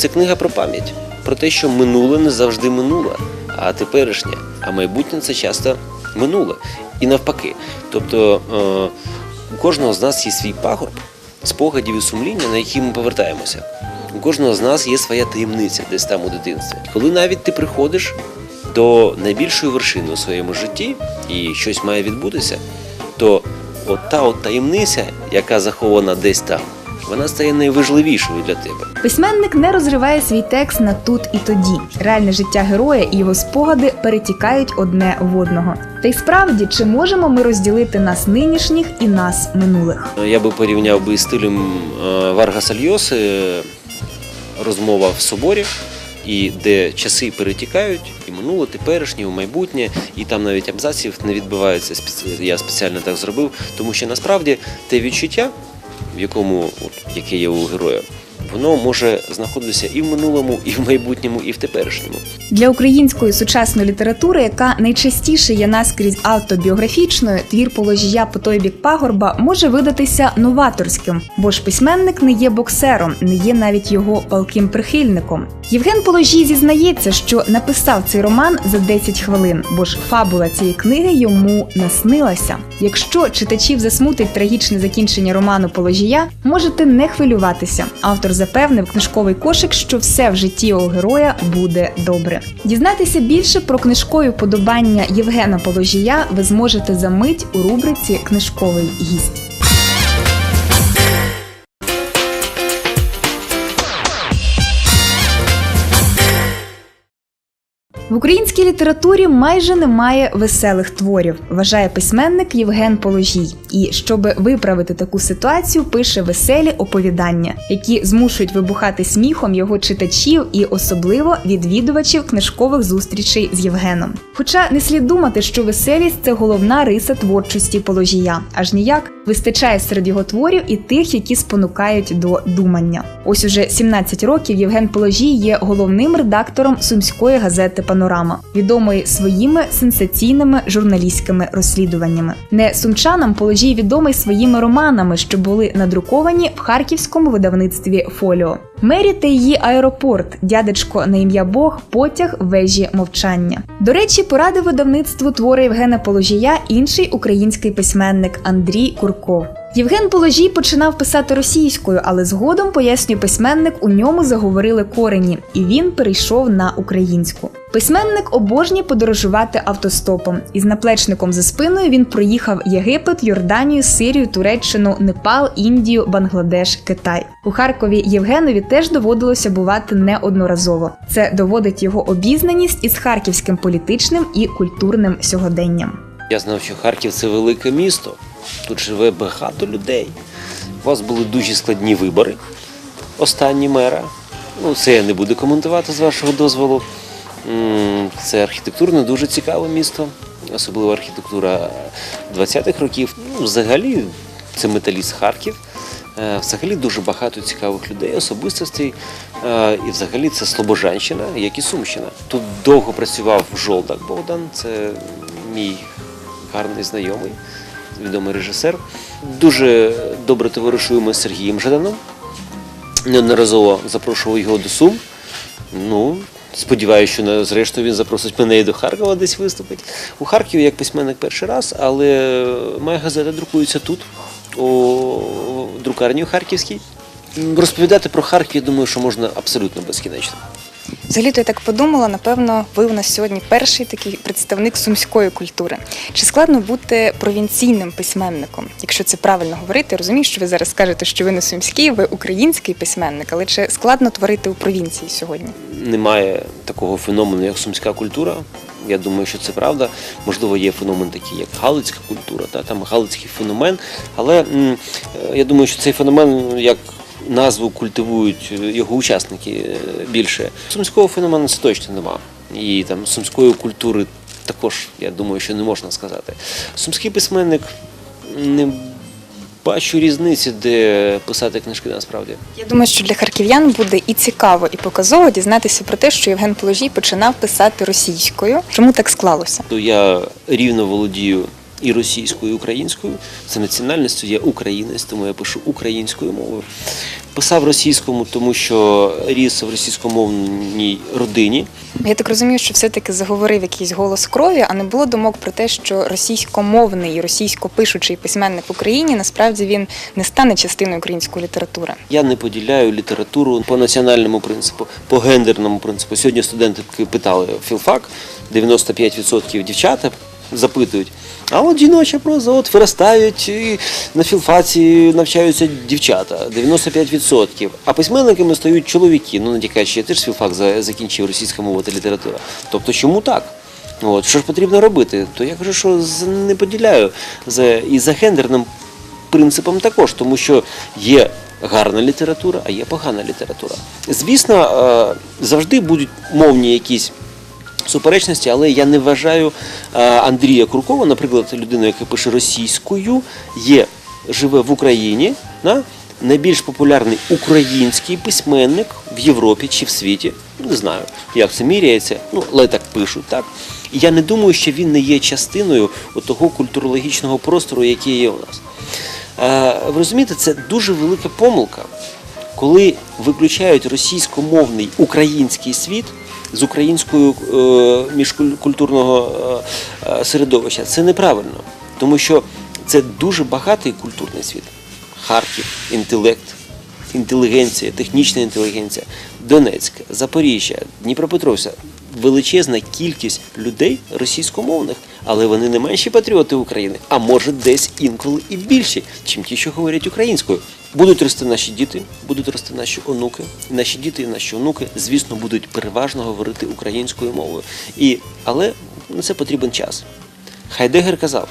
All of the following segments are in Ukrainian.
це книга про пам'ять, про те, що минуле не завжди минуле, а теперішнє, а майбутнє це часто минуле. І навпаки. Тобто е, у кожного з нас є свій пагорб, спогадів і сумління, на які ми повертаємося. У кожного з нас є своя таємниця десь там у дитинстві. Коли навіть ти приходиш до найбільшої вершини у своєму житті і щось має відбутися, то от та от таємниця, яка захована десь там, вона стає найважливішою для тебе. Письменник не розриває свій текст на тут і тоді. Реальне життя героя і його спогади перетікають одне в одного. Та й справді, чи можемо ми розділити нас нинішніх і нас минулих? Я би порівняв би стилем е, Варгаса Льоси е, розмова в соборі, і де часи перетікають, і минуле, теперішнє, і майбутнє, і там навіть абзаців не відбувається. Спеці- Я спеціально так зробив, тому що насправді те відчуття, якому от, яке є у героя, воно може знаходитися і в минулому, і в майбутньому, і в теперішньому. Для української сучасної літератури, яка найчастіше є наскрізь автобіографічною, твір положія по той бік пагорба може видатися новаторським, бо ж письменник не є боксером, не є навіть його палким прихильником. Євген Положій зізнається, що написав цей роман за 10 хвилин, бо ж фабула цієї книги йому наснилася. Якщо читачів засмутить трагічне закінчення роману Положія, можете не хвилюватися. Автор запевнив книжковий кошик, що все в житті його героя буде добре. Дізнатися більше про книжкові вподобання Євгена Положія ви зможете за мить у рубриці Книжковий гість. В українській літературі майже немає веселих творів, вважає письменник Євген Положій. І щоб виправити таку ситуацію, пише веселі оповідання, які змушують вибухати сміхом його читачів і особливо відвідувачів книжкових зустрічей з Євгеном. Хоча не слід думати, що веселість це головна риса творчості Положія, аж ніяк вистачає серед його творів і тих, які спонукають до думання. Ось уже 17 років Євген Положій є головним редактором сумської газети Панорама, відомої своїми сенсаційними журналістськими розслідуваннями. Не сумчанам Положій відомий своїми романами, що були надруковані в харківському видавництві Фоліо. Мері та її аеропорт, дядечко на ім'я Бог, потяг вежі мовчання. До речі, порадив видавництву твори Євгена Положія інший український письменник Андрій Курков. Євген Положій починав писати російською, але згодом, пояснює письменник, у ньому заговорили корені, і він перейшов на українську. Письменник обожнює подорожувати автостопом. Із наплечником за спиною він проїхав Єгипет, Йорданію, Сирію, Туреччину, Непал, Індію, Бангладеш, Китай. У Харкові Євгенові теж доводилося бувати неодноразово. Це доводить його обізнаність із харківським політичним і культурним сьогоденням. Я знав, що Харків це велике місто. Тут живе багато людей. У вас були дуже складні вибори. Останні мера. Ну, це я не буду коментувати з вашого дозволу. Це архітектурно дуже цікаве місто, особливо архітектура 20-х років. Ну, взагалі, це металіст Харків. Е, Взагалі дуже багато цікавих людей, особистостей. Е, І взагалі це Слобожанщина, як і Сумщина. Тут довго працював Жолдак Богдан, це мій гарний знайомий, відомий режисер. Дуже добре товаришуємо з Сергієм Жаданом. Неодноразово запрошував його до Сум. Ну, сподіваюся, що зрештою він запросить мене і до Харкова десь виступить. У Харкові як письменник перший раз, але моя газета друкується тут, у друкарні у Харківській. Розповідати про Харків, я думаю, що можна абсолютно безкінечно. Взагалі-то я так подумала, напевно, ви у нас сьогодні перший такий представник сумської культури. Чи складно бути провінційним письменником, якщо це правильно говорити? Я розумію, що ви зараз скажете, що ви не сумський, ви український письменник, але чи складно творити у провінції сьогодні? немає такого феномену, як сумська культура. Я думаю, що це правда. Можливо, є феномен такий, як галицька культура, та там галицький феномен. Але е, я думаю, що цей феномен як назву культивують е, його учасники е, більше. Сумського феномену це точно нема. І там сумської культури також, я думаю, що не можна сказати. Сумський письменник не бачу різниці, де писати книжки насправді. Я думаю, що для харків'ян буде і цікаво, і показово дізнатися про те, що Євген Положій починав писати російською. Чому так склалося? То я рівно володію і російською, і українською. Це національністю є українець, тому я пишу українською мовою. Писав російському, тому що ріс в російськомовній родині. Я так розумію, що все-таки заговорив якийсь голос крові, а не було думок про те, що російськомовний російськопишучий письменник в Україні насправді він не стане частиною української літератури. Я не поділяю літературу по національному принципу, по гендерному принципу. Сьогодні студенти питали філфак, 95% дівчата запитують. А от жіноча проза, от виростають і на філфаці навчаються дівчата, 95%. А письменниками стають чоловіки. Ну, натякаючи, я теж філфак закінчив російська мова та література. Тобто, чому так? От, що ж потрібно робити? То я кажу, що не поділяю за, і за гендерним принципом також, тому що є гарна література, а є погана література. Звісно, е, завжди будуть мовні якісь суперечності, але я не вважаю е, Андрія Куркова, наприклад, людину, яка пише російською, є, живе в Україні. Да? Найбільш популярний український письменник в Європі чи в світі. Не знаю, як це міряється, ну, але так пишуть, так? І я не думаю, що він не є частиною того культурологічного простору, який є у нас. Е, Ви розумієте, це дуже велика помилка, коли виключають російськомовний український світ з українською е, міжкультурного е, е, середовища. Це неправильно, тому що це дуже багатий культурний світ. Харків, інтелект, інтелігенція, технічна інтелігенція, Донецьк, Запоріжжя, Дніпропетровська. Величезна кількість людей російськомовних, але вони не менші патріоти України, а може десь інколи і більші, чим ті, що говорять українською. Будуть рости наші діти, будуть рости наші онуки. Наші діти і наші онуки, звісно, будуть переважно говорити українською мовою. І, але на це потрібен час. Хайдегер казав,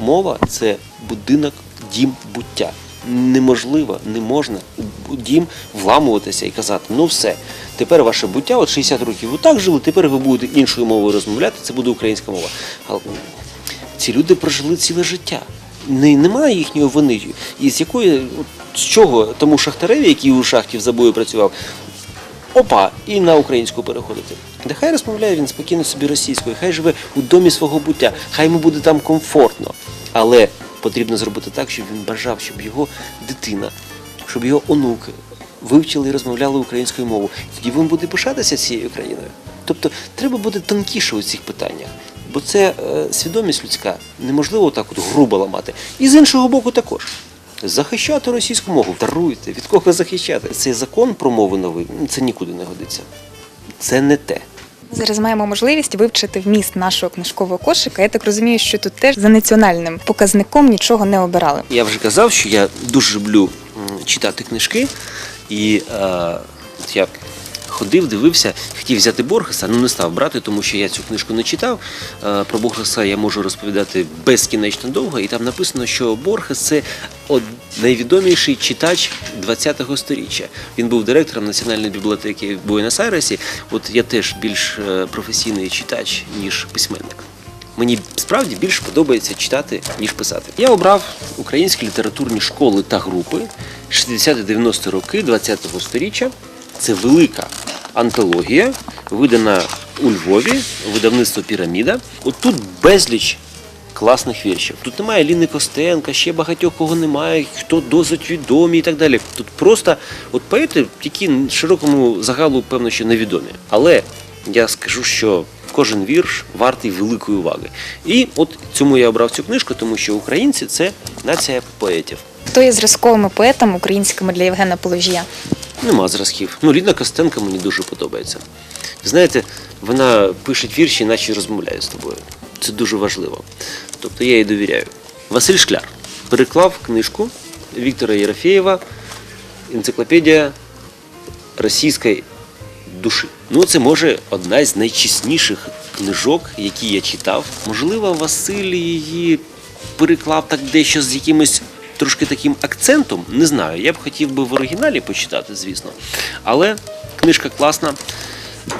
мова це будинок, дім буття. Неможливо, не можна у дім вламуватися і казати, ну все, тепер ваше буття, от 60 років ви так жили, тепер ви будете іншою мовою розмовляти, це буде українська мова. Але ці люди прожили ціле життя. Не, немає їхньої вини. І з якої, з чого тому шахтареві, який у шахті в забої працював, опа, і на українську переходити. Нехай розмовляє він спокійно собі російською, хай живе у домі свого буття, хай йому буде там комфортно. Але потрібно зробити так, щоб він бажав, щоб його дитина, щоб його онуки вивчили і розмовляли українською мовою. Тоді він буде пишатися цією країною. Тобто треба бути тонкіше у цих питаннях. Бо це е, свідомість людська неможливо так от грубо ламати. І з іншого боку також. Захищати російську мову, даруйте, від кого захищати. Цей закон про мови новий, ну, це нікуди не годиться. Це не те. Зараз маємо можливість вивчити вміст нашого книжкового кошика. Я так розумію, що тут теж за національним показником нічого не обирали. Я вже казав, що я дуже люблю читати книжки, і е, я ходив, дивився, хотів взяти Боргеса, але не став брати, тому що я цю книжку не читав. Е, про Боргеса я можу розповідати безкінечно довго, і там написано, що Боргес це найвідоміший читач ХХ століття. Він був директором Національної бібліотеки в Буенос-Айресі. От я теж більш е, професійний читач, ніж письменник. Мені справді більше подобається читати, ніж писати. Я обрав українські літературні школи та групи 60-90 роки 20-го сторіччя. Це велика антологія, видана у Львові, видавництво Піраміда. От тут безліч класних віршів. Тут немає Ліни Костенка, ще багатьох кого немає, хто досить відомі і так далі. Тут просто от поети, які широкому загалу, певно, що невідомі. Але я скажу, що кожен вірш вартий великої уваги. І от цьому я обрав цю книжку, тому що українці це нація поетів. Хто є зразковими поетами українськими для Євгена Положія? Нема зразків. Ну, Ліна Костенко мені дуже подобається. Знаєте, вона пише вірші, наче розмовляє з тобою. Це дуже важливо. Тобто я їй довіряю. Василь Шкляр переклав книжку Віктора Єрофєєва Енциклопедія російської душі. Ну, це може одна з найчесніших книжок, які я читав. Можливо, Василь її переклав так дещо з якимось трошки таким акцентом. Не знаю. Я б хотів би в оригіналі почитати, звісно. Але книжка класна.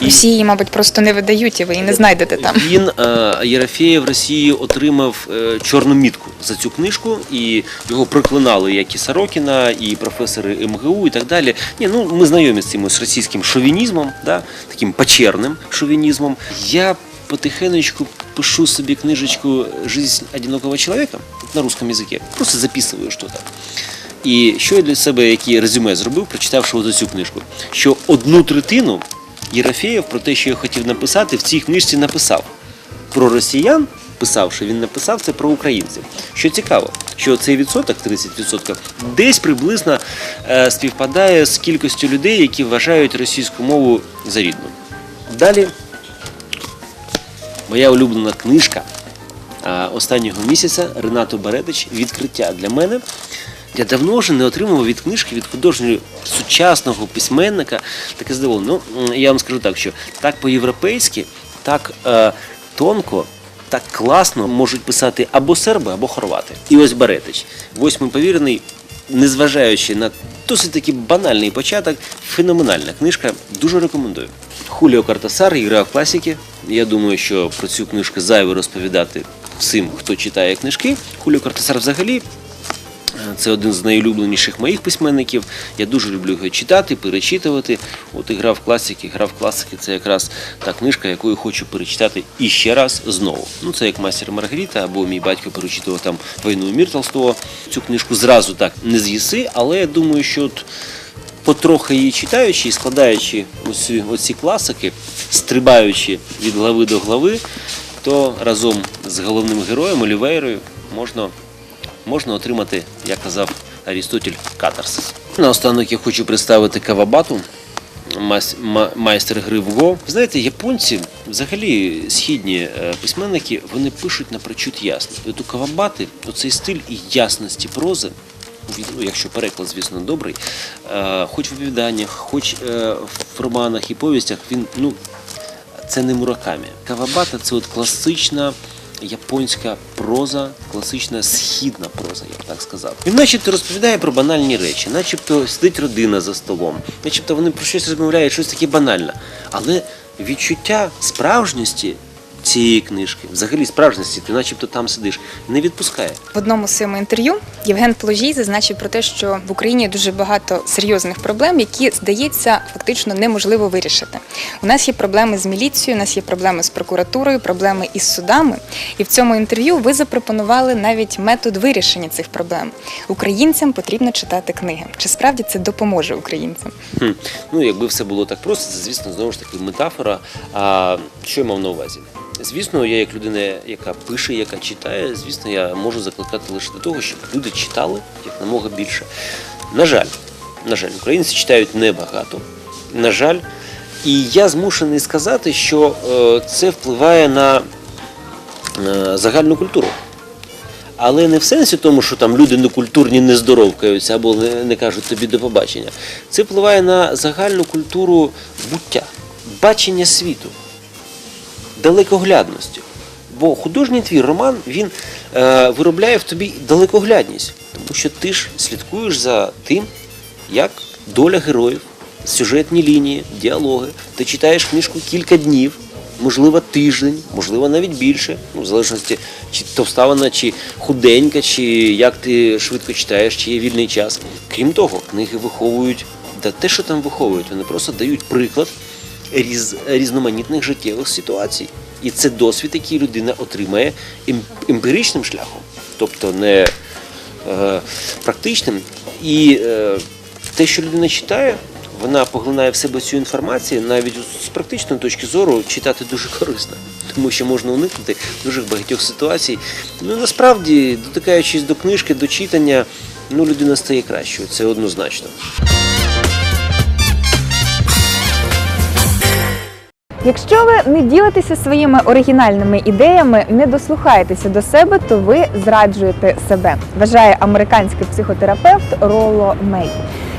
І Всі її, мабуть, просто не видають, і ви її не знайдете там. він е, Єрофєєв в Росії отримав е, чорну мітку за цю книжку, і його проклинали як і Сорокіна, і професори МГУ, і так далі. Ні, ну ми знайомі з цим з російським шовінізмом, да, таким печерним шовінізмом. Я потихенечку пишу собі книжечку «Жизнь одинокого человека» на русском языке. Просто записую что-то. І що я для себе, які резюме зробив, прочитавши от цю книжку, що одну третину Єрофеєв про те, що я хотів написати, в цій книжці написав. Про росіян писав, що він написав це про українців. Що цікаво, що цей відсоток, 30%, десь приблизно е, співпадає з кількістю людей, які вважають російську мову за рідну. Далі моя улюблена книжка останнього місяця Ренато Бередич Відкриття для мене. Я давно вже не отримував від книжки від художнього сучасного письменника таке задоволення. Ну, я вам скажу так, що так по-європейськи, так е, тонко, так класно можуть писати або серби, або хорвати. І ось Беретич, восьмий повірений, незважаючи на досить таки банальний початок, феноменальна книжка. Дуже рекомендую. Хуліо Картасар гра в класіки. Я думаю, що про цю книжку зайве розповідати всім, хто читає книжки. Хуліо Картасар взагалі це один з найулюбленіших моїх письменників. Я дуже люблю його читати, перечитувати. От і гра в класики. Гра класики це якраз та книжка, яку хочу перечитати і ще раз знову. Ну це як мастер Маргарита, або мій батько перечитував там війну і мір Толстого. Цю книжку зразу так не з'їси, але я думаю, що от потрохи її читаючи і складаючи оці, оці класики, стрибаючи від глави до глави, то разом з головним героєм Олівейрою можна можна отримати, як казав Арістотель, катарсис. Наостанок я хочу представити Кавабату, майстер гри в Го. Знаєте, японці, взагалі східні е, письменники, вони пишуть напрочуд ясно. І от у Кавабати оцей стиль і ясності прози. Ну, Якщо переклад, звісно, добрий, е, хоч в оповіданнях, хоч е, в романах і повістях, він ну, це не муракамі. Кавабата це от класична японська проза, класична східна проза, я б так сказав. Він начебто розповідає про банальні речі, начебто сидить родина за столом, начебто вони про щось розмовляють, щось таке банальне. Але відчуття справжності цієї книжки, взагалі справжності, ти начебто там сидиш, не відпускає. В одному з своєму інтерв'ю Євген Положій зазначив про те, що в Україні дуже багато серйозних проблем, які здається фактично неможливо вирішити. У нас є проблеми з міліцією, у нас є проблеми з прокуратурою, проблеми із судами. І в цьому інтерв'ю ви запропонували навіть метод вирішення цих проблем. Українцям потрібно читати книги. Чи справді це допоможе українцям? Хм. Ну, якби все було так просто, це, звісно, знову ж таки метафора. А що я мав на увазі? Звісно, я як людина, яка пише, яка читає, звісно, я можу закликати лише до того, щоб люди читали як намога більше. На жаль, на жаль, українці читають небагато. На жаль, і я змушений сказати, що е, це впливає на е, загальну культуру. Але не в сенсі тому, що там люди некультурні не здоровкаються або не кажуть тобі до побачення. Це впливає на загальну культуру буття, бачення світу, далекоглядності. Бо художній твій роман він е, виробляє в тобі далекоглядність, тому що ти ж слідкуєш за тим, як доля героїв, сюжетні лінії, діалоги. Ти читаєш книжку кілька днів, можливо, тиждень, можливо, навіть більше, ну, в залежності, чи товста вона, чи худенька, чи як ти швидко читаєш, чи є вільний час. Крім того, книги виховують, да те, що там виховують, вони просто дають приклад різ, різноманітних життєвих ситуацій. І це досвід, який людина отримає ем- емпіричним шляхом, тобто не е, практичним. І е, те, що людина читає, вона поглинає в себе цю інформацію, навіть з практичної точки зору читати дуже корисно, тому що можна уникнути дуже багатьох ситуацій. Ну насправді, дотикаючись до книжки, до читання, ну людина стає кращою, це однозначно. Якщо ви не ділитеся своїми оригінальними ідеями, не дослухаєтеся до себе, то ви зраджуєте себе, вважає американський психотерапевт Роло Мей.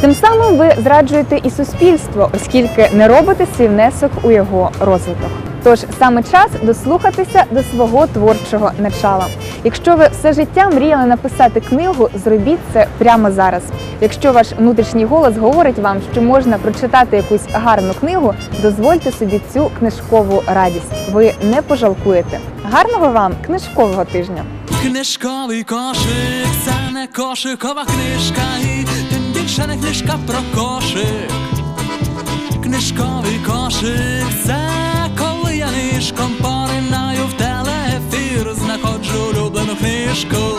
Тим самим ви зраджуєте і суспільство, оскільки не робите свій внесок у його розвиток. Тож саме час дослухатися до свого творчого начала. Якщо ви все життя мріяли написати книгу, зробіть це прямо зараз. Якщо ваш внутрішній голос говорить вам, що можна прочитати якусь гарну книгу, дозвольте собі цю книжкову радість. Ви не пожалкуєте. Гарного вам книжкового тижня! Книжковий кошик, це не кошикова книжка, і тим більше не книжка про кошик. Книжковий кошик, це Пішком поринаю в телеефір, знаходжу улюблену книжку.